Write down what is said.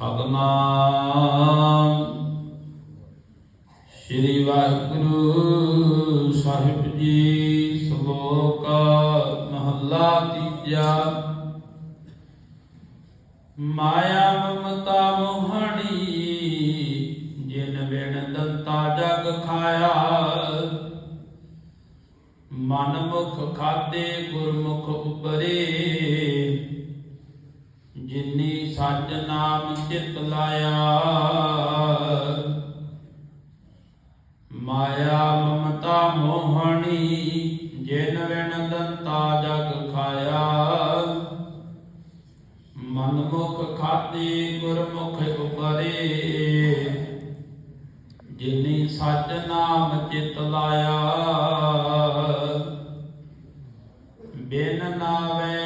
ਸਤਨਾਮ ਸ੍ਰੀ ਵਾਹਿਗੁਰੂ ਸਾਹਿਬ ਜੀ, ਸ਼ਲੋਕ ਮਹੱਲਾ ਤੀਜਾ। ਮਾਇਆ ਮਮਤਾ ਮੋਹਣੀ, ਜਿਨ ਬਿਨ ਦੰਤਾ ਜਗ ਖਾਇਆ। ਮਨ ਮੁਖ ਖਾਦੇ ਗੁਰਮੁਖ ਉਪਰੇ ਜਿਨੀ ਸੱਚ ਨਾਮ ਚਿਤ ਲਾਇਆ, ਮਾਇਆ ਮਮਤਾ ਮੋਹਣੀ, ਜਿਨ ਵਿਣ ਦੰਤਾ ਜਗ ਖਾਇਆ। ਮਨਮੁਖ ਮੁਖ ਖਾਦੀ ਗੁਰਮੁਖ ਉਪਰੇ, ਜਿਨੀ ਸੱਚ ਨਾਮ ਚਿਤ ਲਾਇਆ। ਬਿਨ ਨਾਵੇ